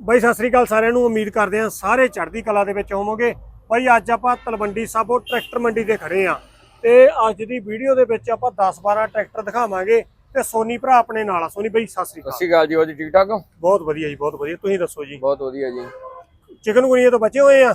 ਬਾਈ ਸਤਿ ਸ੍ਰੀ ਅਕਾਲ ਸਾਰਿਆਂ ਨੂੰ। ਉਮੀਦ ਕਰਦੇ ਹਾਂ ਸਾਰੇ ਚੜ੍ਹਦੀ ਕਲਾ ਦੇ ਵਿੱਚ ਹੋਵੋਗੇ। ਬਾਈ ਅੱਜ ਆਪਾਂ ਤਲਵੰਡੀ ਸਾਬੋ ਟਰੈਕਟਰ ਮੰਡੀ ਤੇ ਖੜੇ ਆ ਤੇ ਅੱਜ ਦੀ ਵੀਡੀਓ ਦੇ ਵਿੱਚ ਆਪਾਂ 10-12 ਟਰੈਕਟਰ ਦਿਖਾਵਾਂਗੇ ਤੇ ਸੋਨੀ ਭਰਾ ਆਪਣੇ ਨਾਲ ਆ। ਸੋਨੀ ਬਾਈ ਸਤਿ ਸ੍ਰੀ ਸਤਿ ਅਕਾਲ ਸ਼੍ਰੀ ਅਕਾਲ ਜੀ ਹੋਰ ਜੀ ਠੀਕ ਠਾਕ ਹੋ? ਬਹੁਤ ਵਧੀਆ ਜੀ ਬਹੁਤ ਵਧੀਆ। ਤੁਸੀਂ ਦੱਸੋ ਜੀ। ਬਹੁਤ ਵਧੀਆ ਜੀ। ਚਿਕਨ ਗੁਨੀਏ ਤੋਂ ਬਚੇ ਹੋਏ ਆ?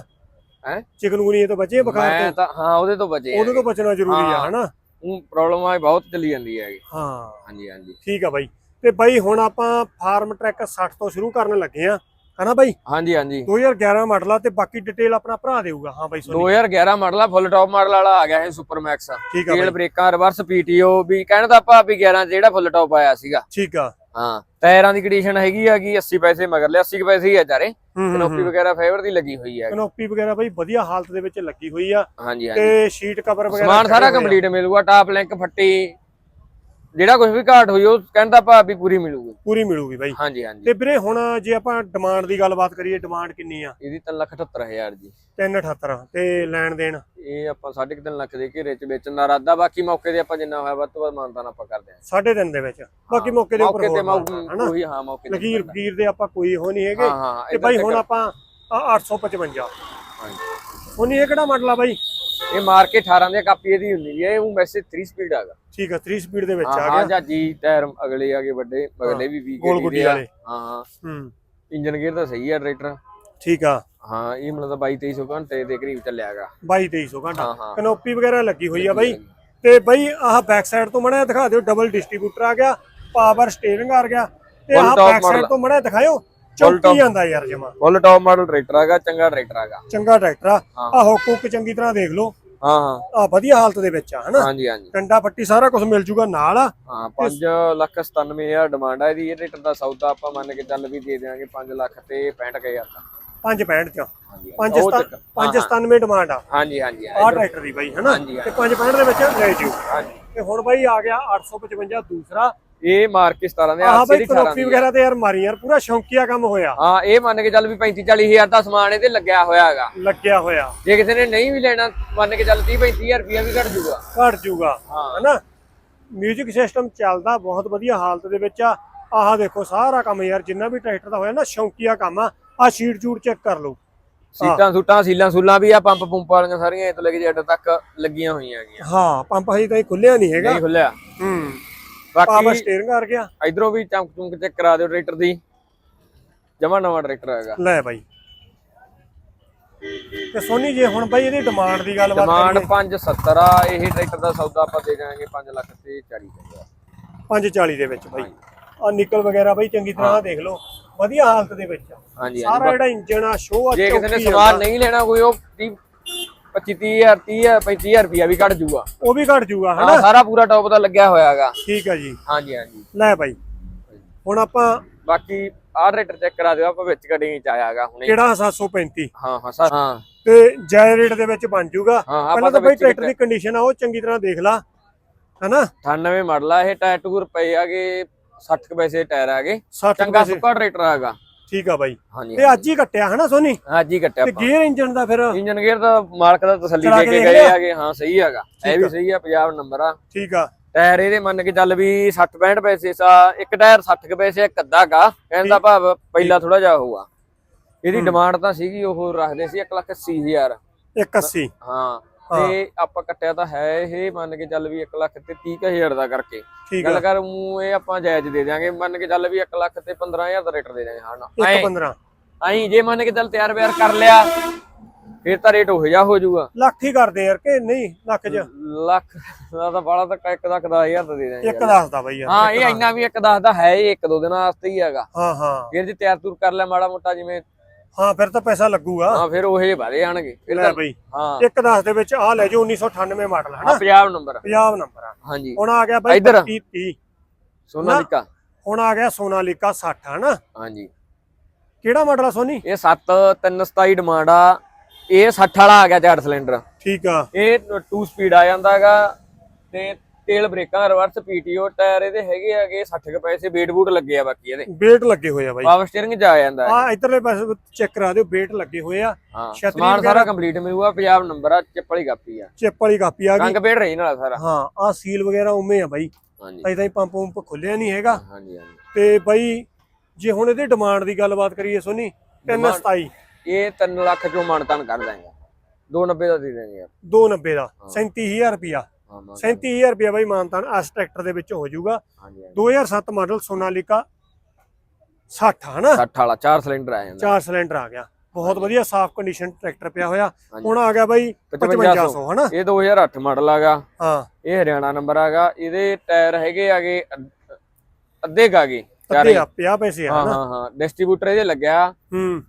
ਹੈ? ਚਿਕਨ ਗੁਨੀਏ ਤੋਂ ਬਚੇ ਆ ਬੁਖਾਰ ਮੈਂ ਤੋਂ ਤਾਂ ਹਾਂ ਉਹਦੇ ਤੋਂ ਬਚੇ ਉਹਦੇ ਤੋਂ ਬਚਣਾ ਜ਼ਰੂਰੀ ਆ ਹਾਂ। ਹਨਾ? ਉਹ ਪ੍ਰੋਬਲਮ ਆ ਬਹੁਤ ਚੱਲੀ ਜਾਂਦੀ ਹੈ ਹਾਂ। ਹਾਂਜੀ ਹਾਂਜੀ। ਠੀਕ ਆ ਬਾਈ। ਤੇ ਬਾਈ ਹੁਣ ਆਪਾਂ ਫਾਰਮ ਟਰੈਕ 60 ਤੋਂ ਸ਼ੁਰੂ ਕਰਨ ਲੱਗੇ ਆ ਹਨਾ ਬਾਈ? ਹਾਂਜੀ ਹਾਂਜੀ। 2011 ਮਾਡਲ ਆ ਤੇ ਬਾਕੀ ਡਿਟੇਲ ਆਪਣਾ ਭਰਾ ਦੇਊਗਾ। ਹਾਂ ਬਾਈ ਸੋਨੀ 2011 ਮਾਡਲ ਆ ਫੁੱਲ ਟੌਪ ਮਾਡਲ ਵਾਲਾ ਆ ਗਿਆ ਹੈ ਸੁਪਰ ਮੈਕਸ ਠੀਕ ਆ ਤੇਲ ਬ੍ਰੇਕਾਂ ਰਿਵਰਸ ਪੀਟੀਓ ਵੀ ਕਹਿਣ ਦਾ ਆਪਾਂ ਵੀ 11 ਜਿਹੜਾ ਫੁੱਲ ਟੌਪ ਆਇਆ ਸੀਗਾ। ਠੀਕ ਆ। ਹਾਂ ਟਾਇਰਾਂ ਦੀ ਕੰਡੀਸ਼ਨ ਹੈਗੀ ਆ ਕਿ 80 ਪੈਸੇ ਮਗਰਲੇ 80 ਕੁ ਪੈਸੇ ਹੀ ਆ ਚਾਰੇ। ਕਨੋਪੀ। ਵਗੈਰਾ ਫਾਈਬਰ ਦੀ ਲੱਗੀ ਹੋਈ ਹੈ ਕਨੋਪੀ ਵਗੈਰਾ ਬਾਈ ਵਧੀਆ ਹਾਲਤ ਦੇ ਵਿੱਚ ਲੱਗੀ ਹੋਈ ਆ। ਹਾਂਜੀ ਹਾਂਜੀ। ਤੇ ਸ਼ੀਟ ਕਵਰ ਵਗੈਰਾ ਸਮਾਨ ਸਾਰਾ। ਕੰਪਲੀਟ ਮਿਲੂਗਾ ਟਾਪ ਲਿੰਕ ਫੱਟੀ ਜਿਹੜਾ ਕੁਝ ਵੀ ਘਾਟ ਹੋਈ ਉਹ ਕਹਿੰਦਾ ਆਪਾਂ ਵੀ ਪੂਰੀ ਮਿਲੂਗੀ। ਪੂਰੀ ਮਿਲੂਗੀ ਬਾਈ। ਹਾਂਜੀ ਹਾਂਜੀ। ਤੇ ਵੀਰੇ ਹੁਣ ਜੇ ਆਪਾਂ ਡਿਮਾਂਡ ਦੀ ਗੱਲਬਾਤ ਕਰੀਏ ਡਿਮਾਂਡ ਕਿੰਨੀ ਆ? ਇਹਦੀ 378000 ਜੀ। 378 ਤੇ ਲੈਣ ਦੇਣ? ਇਹ ਆਪਾਂ 3.5 ਲੱਖ ਦੇ ਘੇਰੇ ਚ ਵੇਚਣ ਦਾ ਇਰਾਦਾ ਬਾਕੀ ਮੌਕੇ ਤੇ ਆਪਾਂ ਜਿੰਨਾ ਹੋਇਆ ਵੱਧ ਤੋਂ ਵੱਧ ਮਾਨਤਾਨ ਆਪਾਂ ਕਰਦੇ ਸਾਢੇ ਤਿੰਨ ਦੇ ਵਿੱਚ। ਬਾਕੀ ਮੌਕੇ ਦੇ ਉੱਪਰ ਹਨਾ? ਉਹੀ ਹਾਂ ਮੌਕੇ ਤੇ ਲਕੀਰ ਫਕੀਰ ਦੇ ਆਪਾਂ ਕੋਈ ਹੋ ਨਹੀਂ ਹੈਗੇ। ਤੇ ਬਾਈ ਹੁਣ ਆਪਾਂ ਆਹ 855 ਹਾਂਜੀ। ਹੁਣ ਇਹ ਕਿਹੜਾ ਮਾਡਲ ਆ ਬਾਈ? ਇਹ ਮਾਰ ਕੇ 18 ਦੇ ਕਾਪੀ ਇਹਦੀ ਹੁੰਦੀ ਹੈ ਇਹ ਉਹ ਵੈਸੇ 3 ਸਪੀਡ ਆਗਾ ਠੀਕ ਆ 3 ਸਪੀਡ ਦੇ ਵਿੱਚ ਹਾਂ ਆ ਹਾਂ ਗਿਆ ਜਾਜੀ ਟਾਇਰ ਅਗਲੇ ਆਗੇ ਵੱਡੇ ਅਗਲੇ ਵੀ 20 ਗੋਲ ਗੁੱਡੀ ਵਾਲੇ। ਹਾਂ ਹਾਂ। ਹੂੰ। ਇੰਜਨ ਗੇਅਰ ਤਾਂ ਸਹੀ ਹੈ ਟਰੈਕਟਰ ਠੀਕ ਆ। ਹਾਂ ਇਹ ਮਤਲਬ 22 2300 ਘੰਟੇ ਦੇ ਕਰੀਬ ਚੱਲਿਆਗਾ 22 2300 ਘੰਟਾ। ਹਾਂ ਹਾਂ। ਕਨੋਪੀ ਵਗੈਰਾ ਲੱਗੀ ਹੋਈ ਆ ਬਾਈ। ਤੇ ਬਾਈ ਆਹ ਬੈਕ ਸਾਈਡ ਤੋਂ ਮੜਾ ਦਿਖਾ ਦਿਓ ਡਬਲ ਡਿਸਟ੍ਰੀਬਿਊਟਰ ਆ ਗਿਆ ਪਾਵਰ ਸਟੀਅਰਿੰਗ ਆ ਗਿਆ। ਤੇ ਆਹ ਬੈਕ ਸਾਈਡ। ਤੋਂ ਮੜਾ ਦਿਖਾਇਓ। ਚੌਕੀ। ਜਾਂਦਾ ਯਾਰ ਜਮਾ। ਫੁੱਲ ਟੌਪ ਮਾਡਲ ਟਰੈਕਟਰ ਆਗਾ ਚੰਗਾ ਟਰੈਕਟਰ ਆਗਾ ਚੰਗਾ ਟਰੈਕਟਰ ਆ। ਆਹ ਹੁੱਕ ਚੰਗੀ ਤਰ੍ਹਾਂ ਦੇਖ ਲਓ। ਹਾਂ ਹਾਂ। ਆ ਵਧੀਆ ਹਾਲਤ ਦੇ ਵਿੱਚ ਆ ਹਨਾ? ਹਾਂਜੀ ਹਾਂਜੀ। ਕੰਡਾ ਪੱਟੀ ਸਾਰਾ ਕੁਝ ਮਿਲ ਜੂਗਾ ਨਾਲ ਆ। ਹਾਂ 5 ਲੱਖ 97000 ਡਿਮਾਂਡ ਹੈ ਇਹਦੀ। ਇਹ ਰੇਟ ਦਾ ਸੌਦਾ ਆਪਾਂ ਮੰਨ ਕੇ ਚੱਲ ਵੀ ਦੇ ਦੇਵਾਂਗੇ 5 ਲੱਖ ਤੇ 65000 ਦਾ। 565 ਚ। ਹਾਂਜੀ 5 ਉਹ ਚੱਕਰ। 597 ਡਿਮਾਂਡ ਆ। ਹਾਂਜੀ ਹਾਂਜੀ ਆ ਟਰੈਕਟਰ ਦੀ ਬਾਈ ਹਨਾ? ਤੇ 565 ਦੇ ਵਿੱਚ ਲੈ ਜਿਓ। ਹਾਂਜੀ। ਤੇ ਹੁਣ ਬਾਈ ਆ ਗਿਆ 855 ਦੂਸਰਾ। ਇਹ ਮਾਰ ਕੇ 17 ਦੇ ਆਹ ਬਾਈ ਦੀ 18 ਕਨੋਪੀ। ਵਗੈਰਾ ਤੇ ਯਾਰ ਮਾਰੀ ਯਾਰ ਪੂਰਾ ਸ਼ੌਂਕੀਆ ਕੰਮ ਹੋਇਆ। ਹਾਂ ਇਹ ਮੰਨ ਕੇ ਚੱਲ ਵੀ 35 40000 ਦਾ ਸਮਾਨ ਇਹਦੇ ਲੱਗਿਆ ਹੋਇਆ ਹੈਗਾ। ਲੱਗਿਆ ਹੋਇਆ। ਜੇ ਕਿਸੇ ਨੇ ਨਹੀਂ ਵੀ ਲੈਣਾ ਮੰਨ ਕੇ ਚੱਲ 30 35000 ਰੁਪਇਆ ਵੀ ਘਟ ਜੂਗਾ ਘਟ ਜੂਗਾ ਹਾਂ। ਹਨਾ? ਮਿਊਜ਼ਿਕ ਸਿਸਟਮ ਚੱਲਦਾ ਬਹੁਤ ਵਧੀਆ ਹਾਲਤ ਦੇ ਵਿੱਚ ਆ। ਆਹ ਦੇਖੋ ਸਾਰਾ ਕੰਮ ਯਾਰ ਜਿੰਨਾ ਵੀ ਟਰੈਕਟਰ ਦਾ ਹੋਇਆ ਨਾ ਸ਼ੌਂਕੀਆ ਕੰਮ ਆ। ਆ ਸ਼ੀਟ ਜੂਟ ਚੈੱਕ ਕਰ ਲਓ। ਸੀਟਾਂ ਸੂਟਾਂ ਸੀਲਾਂ ਸੂਲਾਂ ਵੀ ਆ ਪੰਪ ਪੰਪ ਵਾਲੀਆਂ ਸਾਰੀਆਂ ਇਹ ਤੋਂ ਲੈ ਕੇ ਜੱਟ ਤੱਕ ਲੱਗੀਆਂ ਹੋਈਆਂ ਹੈਗੀਆਂ। ਹਾਂ ਪੰਪ ਹਜੇ ਤਾਈਂ ਖੁੱਲਿਆ ਨਹੀਂ ਹੈਗਾ। ਨਹੀਂ ਖੁੱਲਿਆ ਹੂੰ। ਪਾਵਰ ਬਾਕੀ ਸਟੀਅਰਿੰਗ ਆ ਗਿਆ। ਇਧਰੋਂ ਵੀ ਚਮਕ ਚੁੰਕ ਚੈੱਕ ਕਰਾ ਦਿਓ ਟਰੈਕਟਰ ਦੀ। ਜਮਾ ਨਵਾਂ ਟਰੈਕਟਰ ਹੈਗਾ। ਲੈ ਬਾਈ। ਤੇ ਸੋਨੀ ਜੇ ਹੁਣ ਬਾਈ ਇਹਦੀ ਡਿਮਾਂਡ ਦੀ ਗੱਲਬਾਤ ਡਿਮਾਂਡ ਕਰੀਏ। 570 ਆ ਇਹ ਟਰੈਕਟਰ ਦਾ ਸੌਦਾ ਆਪਾਂ ਦੇ ਜਾਵਾਂਗੇ 5 ਲੱਖ ਤੇ 40 ਹਜ਼ਾਰ 540 ਦੇ ਵਿੱਚ ਬਾਈ। ਆ ਨਿਕਲ ਵਗੈਰਾ ਬਾਈ ਚੰਗੀ ਤਰ੍ਹਾਂ ਆਹ ਦੇਖ ਲਓ। ਵਧੀਆ ਹਾਲਤ ਦੇ ਵਿੱਚ ਆ। ਹਾਂਜੀ ਸਾਰਾ ਜਿਹੜਾ ਇੰਜਨ ਆ ਸ਼ੋ ਆ ਜੇ ਕਿਸੇ ਨੇ ਚੌਕੀ ਆ, ਸਮਾਨ ਨਹੀਂ ਲੈਣਾ ਕੋਈ ਉਹ 30 25 30000 30000 35000 ਰੁਪਇਆ ਵੀ ਘਟ ਜੂਗਾ ਉਹ ਵੀ ਘਟ ਜੂਗਾ ਹਾਂ ਹਨਾ? ਸਾਰਾ ਪੂਰਾ ਟੌਪ ਦਾ ਲੱਗਿਆ ਹੋਇਆ ਹੈਗਾ। ਠੀਕ ਆ ਜੀ। ਹਾਂਜੀ ਹਾਂਜੀ। ਲੈ ਬਾਈ। ਹੁਣ ਆਪਾਂ ਬਾਕੀ ਆਹ ਟਰੈਕਟਰ ਚੈੱਕ ਕਰਾ ਦਿਓ ਆਪਾਂ ਵਿੱਚ ਕਟਿੰਗ ਚ ਆਇਆਗਾ ਹੁਣੇ। ਕਿਹੜਾ? 735 ਹਾਂ ਹਾਂ ਸਰ ਹਾਂ। ਤੇ ਜਾਇ ਰੇਟ ਦੇ ਵਿੱਚ ਬਣ ਜੂਗਾ ਹਾਂ ਪਹਿਲਾਂ ਆਪਾਂ ਤਾਂ ਤਾਂ ਬਾਈ ਵਿੱਚ ਟਰੈਕਟਰ ਦੀ ਕੰਡੀਸ਼ਨ ਆ ਉਹ ਚੰਗੀ ਤਰ੍ਹਾਂ ਦੇਖ ਲਾ ਹਨਾ? 98 ਮਾਡਲ ਆ ਇਹ ਟਾਇਰ ਟੂਰ ਪਏ ਆਗੇ 60 ਕੁ ਪੈਸੇ ਟਾਇਰ ਆਗੇ 60 ਚੰਗਾ ਸੁੱਕਾ ਟਰੈਕਟਰ ਆਗਾ ਠੀਕ ਆ ਬਾਈ। ਹਾਂਜੀ ਤੇ ਅੱਜ ਹੀ ਕੱਟਿਆ ਹਨਾ ਸੋਨੀ? ਅੱਜ ਹੀ ਕੱਟਿਆ ਤੇ ਗੇਅਰ ਇੰਜਨ ਦਾ ਫਿਰ ਇੰਜਨ ਗੇਅਰ ਦਾ ਮਾਲਕ ਦਾ ਤਸੱਲੀ ਦੇ ਕੇ ਕੇ ਗਏ? ਆਗੇ ਹਾਂ ਸਹੀ ਹੈਗਾ। ਇਹ ਵੀ ਸਹੀ ਆ ਪੰਜਾਬ ਨੰਬਰ ਆ। ਠੀਕ ਆ। ਟਾਇਰ ਇਹਦੇ ਮੰਨ ਕੇ ਚੱਲ ਵੀ 60 65 ਪੈਸੇ ਸਾ ਇੱਕ ਟਾਇਰ 60 ਕੁ ਪੈਸੇ ਇੱਕ ਅੱਧਾ ਗਾ। ਕਹਿਣ ਦਾ ਭਾਵ ਪਹਿਲਾ ਥੋੜਾ ਜਿਹਾ ਹੋਊਗਾ ਇਹਦੀ ਡਿਮਾਂਡ ਤਾਂ ਸੀਗੀ ਉਹ ਰੱਖਦੇ ਸੀ 1 ਲੱਖ 80 ਹਜ਼ਾਰ। 180 ਹਾਂ। ਤੇ ਆਪਾਂ ਕੱਟਿਆ ਤਾਂ ਹੈ ਇਹ ਮੰਨ ਕੇ ਚੱਲ ਵੀ 1 ਲੱਖ ਤੇ 30 ਹਜ਼ਾਰ ਦਾ ਕਰਕੇ। ਗੱਲ ਕਰ ਮੂੰ ਇਹ ਆਪਾਂ ਜਾਇਜ਼ ਦੇ ਦਿਆਂਗੇ ਮੰਨ ਕੇ ਚੱਲ ਵੀ 1 ਲੱਖ ਤੇ 15000 ਦਾ ਰੇਟ ਦੇ ਦਿਆਂਗੇ ਹਾਂ 115 ਐਂ। ਜੇ ਮੰਨ ਕੇ ਚੱਲ ਤਿਆਰ ਬਿਆਰ ਕਰ ਲਿਆ ਫਿਰ ਤਾਂ ਰੇਟ ਉਹ ਜਿਹਾ ਹੋ ਜਾਊਗਾ। ਲੱਖ ਹੀ ਕਰਦੇ ਯਾਰ ਕਿ ਨਹੀਂ ਲੱਖ ਚ? ਲੱਖ ਦਾ ਤਾਂ ਬਾਲਾ ਤਾਂ 1 ਲੱਖ 10000 ਦਾ ਦੇ ਦਿਆਂਗੇ ਇੱਕ ਦੱਸਦਾ ਬਾਈ ਯਾਰ ਹਾਂ ਇਹ ਇੰਨਾ ਵੀ ਇੱਕ ਦੱਸਦਾ ਹੈ ਇਹ ਇੱਕ ਦੋ ਦਿਨਾਂ ਵਾਸਤੇ ਹੀ ਹੈਗਾ। ਹਾਂ ਹਾਂ। ਫਿਰ ਜੇ ਤਿਆਰ ਤੁਰ ਕਰ ਲਿਆ ਮਾੜਾ ਮੋਟਾ ਜਿਵੇਂ ਹਾਂ ਫਿਰ ਤਾਂ ਪੈਸਾ ਲੱਗੂਗਾ। ਹਾਂ ਫਿਰ ਉਹ ਵਾਦੇ ਆਣਗੇ। ਲੈ ਤਾਂ ਬਾਈ ਹਾਂ। ਇੱਕ ਦੱਸ ਦੇ ਵਿੱਚ ਆ ਲੈ ਜਾਓ 1998 ਮਾਡਲ ਹਨਾ ਪੰਜਾਬ ਨੰਬਰ। ਪੰਜਾਬ ਨੰਬਰ ਆ। ਹਾਂਜੀ। ਹੁਣ ਆ ਗਿਆ ਬਾਈ ਇੱਧਰ। 30 30 ਸੋਨਾਲੀਕਾ ਹੁਣ ਆ ਗਿਆ ਸੋਨਾਲੀਕਾ 60 ਹਨਾ ਹਾਂਜੀ। ਕਿਹੜਾ ਮਾਡਲ ਆ ਸੋਨੀ? ਇਹ 7 327 ਡਿਮਾਂਡ ਆ। ਇਹ 60 ਵਾਲਾ ਆ ਗਿਆ ਚਾਰ ਸਿਲੰਡਰ। ਠੀਕ ਆ। ਇਹ 2 ਸਪੀਡ ਆ ਜਾਂਦਾਗਾ ਤੇ ਤੇਲ ਬ੍ਰੇਕਾਂ ਰਿਵਰਸ ਪੀਟੀਓ ਟਾਇਰ ਇਹਦੇ ਹੈਗੇ ਆਗੇ 60 ਕੁ ਪੈਸੇ ਵੇਟ ਬੂਟ ਲੱਗੇ ਆ ਬਾਕੀ ਇਹਦੇ। ਬੇਟ ਲੱਗੇ ਹੋਏ ਆ ਬਾਈ। ਪਾਵਰ ਸਟੀਅਰਿੰਗ ਆ ਜਾਂਦਾ। ਆ ਇਧਰਲੇ ਪਾਸੇ ਚੈੱਕ ਕਰਾ ਦਿਓ ਬੇਟ ਲੱਗੇ ਹੋਏ ਆ। ਸਮਾਨ ਸਾਰਾ ਕੰਪਲੀਟ ਮਿਲੂਗਾ ਪੰਜਾਬ ਨੰਬਰ ਆ ਚਿੱਪ ਵਾਲੀ ਕਾਪੀ ਆ। ਚਿੱਪ ਵਾਲੀ ਕਾਪੀ ਆ ਗਈ। ਰੰਗ ਪੇੜ ਰਹੀ ਨਾਲ ਸਾਰਾ। ਹਾਂ ਆ ਸੀਲ ਵਗੈਰਾ ਉਵੇਂ ਆ ਬਾਈ। ਹਾਂਜੀ। ਅਜੇ ਤਾਈਂ ਪੰਪ ਪੰਪ ਖੁੱਲਿਆ ਨਹੀਂ ਹੈਗਾ। ਹਾਂਜੀ ਹਾਂਜੀ। ਤੇ ਬਾਈ ਜੇ ਹੁਣ ਇਹਦੀ ਡਿਮਾਂਡ ਦੀ ਗੱਲਬਾਤ ਕਰੀਏ ਸੋਨੀ 327 ਇਹ 3 ਲੱਖ ਚੋਂ ਮਾਨਤਾਨ ਕਰ ਦਾਂਗੇ 290 ਦਾ ਦੇ ਯਾਰ 290 ਦਾ 37000 ਰੁਪਿਆ 37000 ਰੁਪਿਆ ਬਾਈ ਮਾਨਤਾਨ ਇਸ ਟਰੈਕਟਰ ਦੇ ਵਿੱਚ ਹੋ ਜਾਊਗਾ। ਹਾਂਜੀ ਹਾਂਜੀ। 2007 ਮਾਡਲ ਸੋਨਾਲੀਕਾ 60 ਹਨਾ? 60 ਵਾਲਾ 4 ਸਿਲੰਡਰ ਆ ਜਾਂਦਾ। ਚਾਰ ਸਿਲੰਡਰ ਆ ਗਿਆ। ਬਹੁਤ ਵਧੀਆ ਸਾਫ਼ ਕੰਡੀਸ਼ਨ ਟਰੈਕਟਰ ਪਿਆ ਹੋਇਆ। ਹੁਣ ਆ ਗਿਆ ਬਾਈ 5500 ਹਨਾ? ਇਹ 2008 ਮਾਡਲ ਆਗਾ ਹਾਂ। ਇਹ ਹਰਿਆਣਾ ਨੰਬਰ ਆਗਾ ਇਹਦੇ ਟਾਇਰ ਹੈਗੇ ਆਗੇ ਅੱਧ- ਅੱਧੇ ਕਾਗੇ ਅੱਧੇ ਆ 50 ਪੈਸੇ ਆ ਹਾਂ ਹਨਾ? ਹਾਂ ਹਾਂ। ਡਿਸਟ੍ਰੀਬਿਊਟਰ ਇਹਦੇ ਲੱਗਿਆ। ਹੂੰ।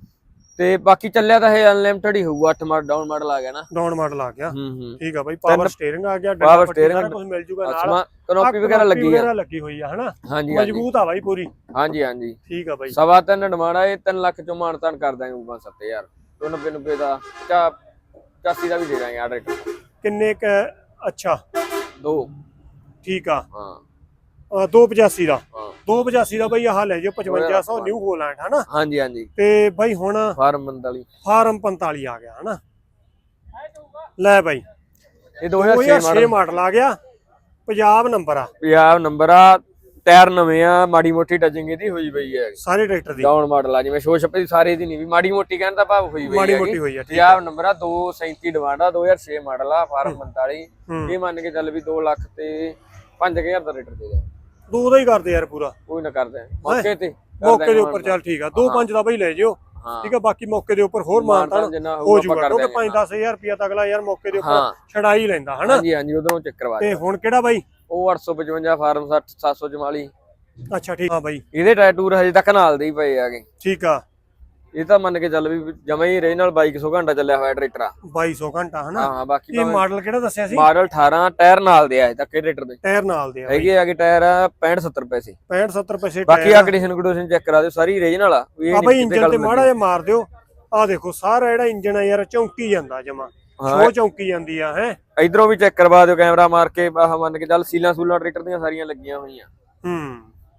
ਤੇ ਬਾਕੀ ਚੱਲਿਆ ਤਾਂ ਇਹ ਅਨਲਿਮਟਿਡ ਹੀ ਹੋਊਗਾ 8 ਮਾਡਲ ਡਾਊਨ ਮਾਡਲ ਆ ਗਿਆ ਨਾ। ਡਾਊਨ ਮਾਡਲ ਆ ਗਿਆ। ਹੂੰ ਹੂੰ। ਠੀਕ ਆ ਬਾਈ ਪਾਵਰ ਸਟੀਅਰਿੰਗ ਆ ਗਿਆ ਪੱਟੀ steering, ਸਾਰਾ ਕੁਝ ਮਿਲ ਜੂਗਾ ਨਾਲ। ਕਨੋਪੀ ਵਗੈਰਾ ਲੱਗੀ ਆ। ਵਗੈਰਾ ਲੱਗੀ ਹੋਈ ਆ ਹਨਾ? ਮਜ਼ਬੂਤ ਆ ਬਾਈ ਪੂਰੀ। ਹਾਂਜੀ ਹਾਂਜੀ। ਠੀਕ ਆ ਬਾਈ। ਸਵਾ ਤਿੰਨ ਡਿਮਾਂਡ ਆ ਇਹ 3 ਲੱਖ ਚੋਂ ਮਾਨਤਾਨ ਕਰ ਦਾਂਗੇ ਉਪਰ 7000 ਤੋਂ 90 90 ਦਾ ਚਾ 85 ਦਾ ਵੀ ਦੇ ਦਾਂਗੇ ਆਰਡਰ ਕਿੰਨੇ ਕ ਅੱਛਾ। ਦੋ। ਠੀਕ ਆ। ਹਾਂ। 285 ਦਾ ਹਾਂ। 285 ਦਾ ਬਾਈ ਆਹ ਲੈ ਜਾਓ 5500 ਨਿਊ ਹੋਲੈਂਡ ਹਨਾ? ਹਾਂਜੀ ਹਾਂਜੀ। ਤੇ ਬਾਈ ਹੁਣ ਫਾਰਮ 45 ਫਾਰਮ 45 ਆ ਗਿਆ ਹਨਾ? ਲੈ ਬਾਈ। ਇਹ 2006 2006 ਮਾਡਲ। ਆ ਗਿਆ। ਪੰਜਾਬ ਨੰਬਰ ਆ। ਪੰਜਾਬ ਨੰਬਰ ਆ ਟਾਇਰ ਨਵੇਂ ਆ ਮਾੜੀ ਮੋਟੀ ਟਚਿੰਗ ਇਹਦੀ ਹੋਈ ਪਈ ਹੈ। ਸਾਰੇ ਟਰੈਕਟਰ ਦੀ। ਡਾਊਨ ਮਾਡਲ ਆ ਜਿਵੇਂ ਸ਼ੋ ਛੱਪੇ ਦੀ ਸਾਰੇ ਦੀ ਨਹੀਂ ਵੀ ਮਾੜੀ ਮੋਟੀ ਕਹਿਣ ਦਾ ਭਾਵ ਹੋਈ ਪਈ ਮਾੜੀ। ਮੋਟੀ ਹੋਈ ਆ ਠੀਕ ਆ। ਨੰਬਰ ਆ 237 ਡਿਮਾਂਡ ਆ 2006 ਮਾਡਲ ਆ ਫਾਰਮ 45 ਹੂੰ। ਇਹ ਮੰਨ ਕੇ ਚੱਲ ਵੀ 2 ਲੱਖ ਤੇ 5000 ਦਾ ਰੇਟਰ ਦੇ ਦੇ ਦੋ ਦਾ ਹੀ ਕਰਦੇ ਯਾਰ ਪੂਰਾ। ਕੋਈ ਨਾ ਕਰਦੇ। ਮੌਕੇ ਤੇ ਮੌਕੇ ਦੇ ਉੱਪਰ ਚੱਲ ਠੀਕ ਆ। ਦੋ ਪੰਜ ਦਾ ਬਾਈ ਲੈ ਜਿਓ। ਠੀਕ ਆ ਬਾਕੀ ਮੌਕੇ ਦੇ ਉੱਪਰ ਹੋਰ ਮਾਨਤਾ ਮਾਨਤਾਨ ਹੋ ਜੂਗਾ ਕਿਉਂਕਿ ਦਾਂਗੇ 5-10000 ਰੁਪਿਆ ਤਾਂ ਅਗਲਾ ਯਾਰ ਮੌਕੇ ਦੇ ਉੱਪਰ ਛੜਾ ਹੀ ਲੈਂਦਾ ਹਨਾ? ਹਾਂਜੀ ਹਾਂਜੀ ਉਧਰੋਂ ਚੈੱਕ ਕਰਵਾ ਤੇ ਹੁਣ ਕਿਹੜਾ ਬਾਈ? ਉਹ 855 ਫਾਰਮ 60 744 ਅੱਛਾ ਠੀਕ ਹਾਂ ਬਾਈ। ਇਹਦੇ ਟਾਇਰ ਟੂਰ ਹਜੇ ਤੱਕ ਨਾਲ ਦੇ ਹੀ ਪਏ ਆਗੇ ਠੀਕ ਆ। ਇਹ ਤਾਂ ਮੰਨ ਕੇ ਚੱਲ ਵੀ ਜਮਾ ਹੀ ਰੇ ਨਾਲ 2200 ਘੰਟਾ ਚੱਲਿਆ ਹੋਇਆ ਟਰੈਕਟਰ ਆ। 2200 ਘੰਟਾ ਹਨਾ? ਹਾਂ ਬਾਕੀ ਇਹ ਮਾਡਲ ਕਿਹੜਾ ਦੱਸਿਆ ਸੀ? ਮਾਡਲ 18 ਟਾਇਰ ਨਾਲ ਦੇ ਆਏ ਤੱਕ ਇਹ ਟਰੈਕਟਰ ਦੇ। ਟਾਇਰ ਨਾਲ ਦੇ ਆ ਹੈਗੇ ਆਗੇ ਟਾਇਰ 65 70 ਪੈਸੇ 65 70 ਪੈਸੇ ਬਾਕੀ ਆ ਕੰਡੀਸ਼ਨ ਕੰਡੀਸ਼ਨ ਚੈੱਕ ਕਰਾ ਦਿਓ ਸਾਰੀ ਆ। ਵੀ ਇਹ ਆ ਨੀ ਬਾਈ ਇੰਜਨ ਤੇ ਮਾੜਾ ਜਿਹਾ ਮਾਰ ਦਿਓ। ਆ ਦੇਖੋ ਸਾਰਾ ਜਿਹੜਾ ਇੰਜਨ ਆ ਯਾਰ ਚੌਂਕੀ ਜਾਂਦਾ ਜਮਾ। ਸ਼ੋ ਚੌਂਕੀ ਜਾਂਦੀ ਆ ਹੈ? ਇਧਰੋਂ ਵੀ ਚੈੱਕ ਕਰਵਾ ਦਿਓ ਕੈਮਰਾ ਮਾਰ ਕੇ ਆਹ ਮੰਨ ਕੇ ਚੱਲ ਸੀਲਾਂ ਸੂਲਾਂ ਟਰੈਕਟਰ ਦੀਆਂ ਸਾਰੀਆਂ ਲੱਗੀਆਂ ਹੋਈਆਂ। ਹੂੰ।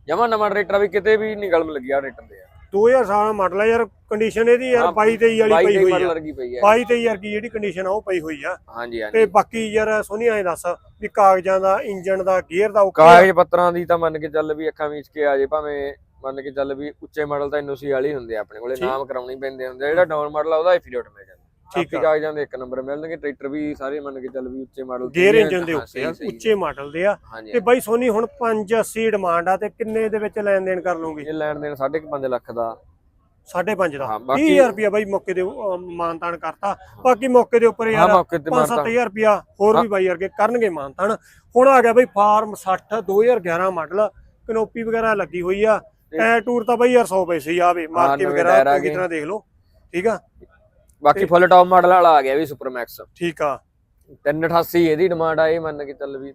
ਜਮਾ ਨਵਾਂ ਟਰੈਕਟਰ ਵੀ ਕਿਤੇ ਵੀ ਗਲਮ ਲੱਗਿਆ ਟਰੈਕਟਰ ਦੇ 2000 ਸਾਲ ਮਾਡਲ ਆ ਯਾਰ ਕੰਡੀਸ਼ਨ ਇਹਦੀ ਯਾਰ 22 23 ਵਾਲੀ ਪਈ ਹੋਈ ਆ। ਲੱਗੀ ਪਈ ਹੈ 22 23 ਯਾਰ ਕੀ ਜਿਹੜੀ ਕੰਡੀਸ਼ਨ ਆ ਉਹ ਪਈ ਹੋਈ ਆ। ਹਾਂਜੀ ਤੇ ਹਾਂਜੀ। ਬਾਕੀ ਯਾਰ ਸੋਨੀ ਐਂ ਦੱਸ ਵੀ ਕਾਗਜ਼ਾਂ ਦਾ ਇੰਜਨ ਦਾ ਗੇਅਰ ਦਾ ਓਕੇ ਕਾਗਜ਼ ਪੱਤਰਾਂ ਦੀ ਤਾਂ ਮੰਨ ਕੇ ਚੱਲ ਵੀ ਅੱਖਾਂ ਮੀਚ ਕੇ ਆ ਜੇ ਭਾਵੇਂ ਮੰਨ ਕੇ ਚੱਲ ਵੀ ਉੱਚੇ ਮਾਡਲ ਤਾਂ ਐਨਓਸੀ ਵਾਲੇ ਹੁੰਦੇ ਆ ਆਪਣੇ ਕੋਲੇ ਨਾਮ ਕਰਾਉਣੀ ਪੈਂਦੇ ਹੁੰਦੇ। ਜਿਹੜਾ ਡਾਊਨ ਮਾਡਲ ਆ ਉਹਦਾ ਐਫੀਡੇਟ ਮਿਲ ਜਾਂਦਾ ਠੀਕ ਕਾਪੀ ਕਾਗਜ਼ਾਂ ਦੇ ਇੱਕ ਨੰਬਰ ਮਿਲਣਗੇ ਟਰੈਕਟਰ ਵੀ ਸਾਰੇ ਮੰਨ ਕੇ ਚੱਲ ਵੀ ਉੱਚੇ ਮਾਡਲ ਗੇਅਰ ਇੰਜਨ ਦੇ ਉੱਤੇ ਆ ਉੱਚੇ ਮਾਡਲ ਦੇ ਆ। ਤੇ ਬਾਈ ਸੋਨੀ ਹੁਣ 580 ਡਿਮਾਂਡ ਆ ਤੇ ਕਿੰਨੇ ਦੇ ਵਿੱਚ ਲੈਣ ਦੇਣ ਕਰ ਲੂਗੀ ਇਹ ਲੈਣ ਦੇਣ 5.5 ਲੱਖ ਦਾ। 5.5 ਦਾ। ਹਾਂ, ਬਾਕੀ- 20000 ਰੁਪਿਆ ਬਾਈ ਮੌਕੇ ਦੇ ਮਾਨਤਾਨ ਕਰਤਾ। ਬਾਕੀ ਮੌਕੇ ਦੇ ਉੱਪਰ ਯਾਰ ਮੌਕੇ ਤੇ ਮਾਰਤਾ 5-7000 ਰੁਪਿਆ ਹੋਰ ਵੀ ਬਾਈ ਵਰਗੇ ਕਰਨਗੇ ਮਾਨਤਾਨ। ਹੁਣ ਆ ਗਿਆ ਬਾਈ ਫਾਰਮ 60 2011 ਮਾਡਲ ਕਨੋਪੀ ਵਗੈਰਾ ਲੱਗੀ ਹੋਈ ਆ। ਟਾਇਰ ਟੂਰ ਤਾਂ ਬਾਈ ਯਾਰ 100 ਪੈਸੇ ਹੀ ਆਵੇ। ਮਾਰ ਕੇ ਨਵੇਂ ਵਗੈਰਾ ਆ ਗਏ। ਤਰ੍ਹਾਂ ਦੇਖ ਲਓ। ਠੀਕ ਆ? ਬਾਕੀ ਫੁੱਲ ਟਾਪ ਮਾਡਲ ਵਾਲਾ ਆ ਗਿਆ ਵੀ ਸੁਪਰ ਮੈਕਸ ਠੀਕ ਆ। 388 ਇਹਦੀ ਡਿਮਾਂਡ ਆ ਇਹ ਮੰਨ ਕੇ ਚੱਲ ਵੀ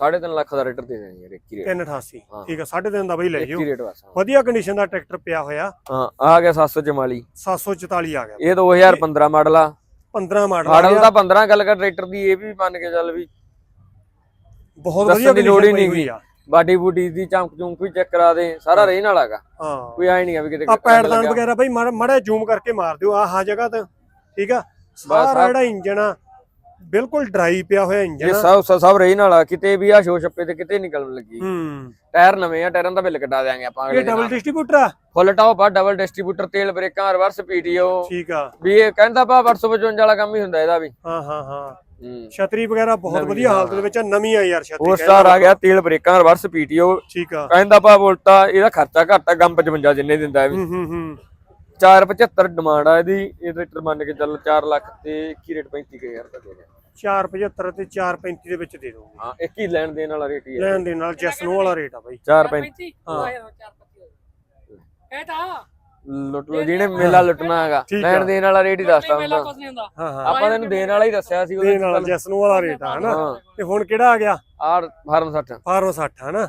3.5 ਲੱਖ ਦਾ ਰੇਟਰ ਦੇ ਦੇਣੀ ਯਾਰ ਇੱਕ ਹੀ ਰੇਟ 388 ਹਾਂ। ਠੀਕ ਆ 3.5 ਦਾ ਬਾਈ ਲੈ ਜਿਓ। ਰੇਟ ਵਧੀਆ ਕੰਡੀਸ਼ਨ ਦਾ ਟਰੈਕਟਰ ਪਿਆ ਹੋਇਆ। ਹਾਂ ਆ ਗਿਆ 744 744 ਆ ਗਿਆ। ਇਹ 2015 ਮਾਡਲ ਆ। 15 ਮਾਡਲ ਆ ਮਾਡਲ ਤਾਂ 15 ਗੱਲ ਕਰ ਟਰੈਕਟਰ ਦੀ ਇਹ ਵੀ ਮੰਨ ਕੇ ਚੱਲ ਵੀ ਬਹੁਤ ਵਧੀਆ ਦੀ ਲੋੜ ਹੀ ਨਹੀਂ ਆ। ਬਾਡੀ ਬੂਡੀ ਦੀ ਚਮਕ ਚੁੰਕ ਵੀ ਚੈੱਕ ਕਰਾ ਦੇ ਸਾਰਾ ਰਹਿਣ ਵਾਲਾ ਹੈਗਾ। ਹਾਂ। ਕੋਈ ਆਈ ਨਹੀਂ ਆ ਵੀ ਕਿਤੇ ਆ ਲੱਗਿਆ। ਵਗੈਰਾ ਬਾਈ ਮੜਾ ਜ਼ੂਮ ਕਰਕੇ ਮਾਰ ਦਿਓ ਆਹ ਜਗ੍ਹਾ ਤੇ ਠੀਕ ਆ? ਸਾਰਾ ਜਿਹੜਾ ਇੰਜਨ ਆ ਬਿਲਕੁਲ ਡਰਾਈ ਪਿਆ ਹੋਇਆ ਇੰਜਨ ਇਹ ਸਭ ਸਭ- ਰਹਿਣ ਵਾਲਾ ਕਿਤੇ ਵੀ ਆ ਸ਼ੋ ਛੱਪੇ ਤੇ ਕਿਤੇ ਨਿਕਲਣ ਲੱਗੀ। ਹੂੰ। ਟਾਇਰ ਨਵੇਂ ਆ ਟਾਇਰਾਂ ਦਾ ਬਿੱਲ ਕਟਾ ਦਿਆਂਗੇ ਆਪਾਂ ਇਹ ਡਬਲ ਡਿਸਟ੍ਰੀਬਿਊਟਰ ਆ? ਫੁੱਲ ਟਾਪ ਆ ਡਬਲ ਡਿਸਟ੍ਰੀਬਿਊਟਰ ਤੇਲ ਬ੍ਰੇਕਾਂ ਰਿਵਰਸ ਪੀਟੀਓ ਠੀਕ ਆ। ਵੀ ਇਹ ਕਹਿੰਦਾ ਪਾ 855 ਵਾਲਾ ਕੰਮ ਹੀ ਹੁੰਦਾ ਇਹਦਾ ਵੀ। ਹਾਂ ਹਾਂ ਹੂੰ। ਛਤਰੀ ਵਗੈਰਾ ਬਹੁਤ ਵਧੀਆ ਹਾਲਤ ਹਾਂ। ਦੇ ਵਿੱਚ ਆ ਨਵੀਂ ਆ ਯਾਰ ਛਤਰੀ ਕਹਿਣ ਸਟਾਰ ਦਾ ਆ ਗਿਆ ਤੇਲ ਬ੍ਰੇਕਾਂ ਰਿਵਰਸ ਪੀਟੀਓ ਠੀਕ ਆ। ਕਹਿੰਦਾ ਪਾ ਉਲਟਾ ਇਹਦਾ ਖਰਚਾ ਘੱਟ ਆ ਗਮ 55 ਜਿੰਨੇ ਦਿੰਦਾ ਵੀ। ਹੂੰ ਹੂੰ ਹੂੰ। 475 ਡਿਮਾਂਡ ਆ ਇਹਦੀ ਇਹ ਰੇਟਰ ਮੰਨ ਕੇ ਚੱਲ 4 ਲੱਖ ਤੇ 21 ਰੇਟ 35000 ਦਾ ਦੇ ਦੇ 475 ਤੇ 435 ਦੇ ਵਿੱਚ ਦੇ ਦੋਗੇ ਹਾਂ ਇੱਕ ਹੀ ਲੈਣ ਦੇਣ ਵਾਲਾ ਰੇਟ ਹੀ ਹੈ ਲੈਣ ਦੇ ਨਾਲ ਜੈਸਨੋ ਵਾਲਾ ਰੇਟ ਆ ਬਾਈ। 435 ਹਾਂ। ਇਹ ਤਾਂ ਲੁੱਟ ਲੋ ਜਿਹਨੇ ਮੇਲਾ ਲੁੱਟਣਾ ਹੈਗਾ। ਠੀਕ ਆ। ਲੈਣ ਦੇਣ ਵਾਲਾ ਰੇਟ ਹੀ ਦੱਸਦਾ ਮੇਲਾ ਹੁੰਦਾ। ਕੁਝ ਨਹੀਂ ਹੁੰਦਾ। ਹਾਂ ਹਾਂ। ਆਪਾਂ ਤੈਨੂੰ ਦੇਣ ਵਾਲਾ ਹੀ ਦੱਸਿਆ ਸੀ ਉਹਦੇ ਨਾਲ ਜੈਸਨੋ ਵਾਲਾ ਰੇਟ ਆ ਹਨਾ? ਹਾਂ। ਤੇ ਹੁਣ ਕਿਹੜਾ ਆ ਗਿਆ? ਆਰ ਫਾਰਮ 60 ਫਾਰੋ 60 ਹਨਾ?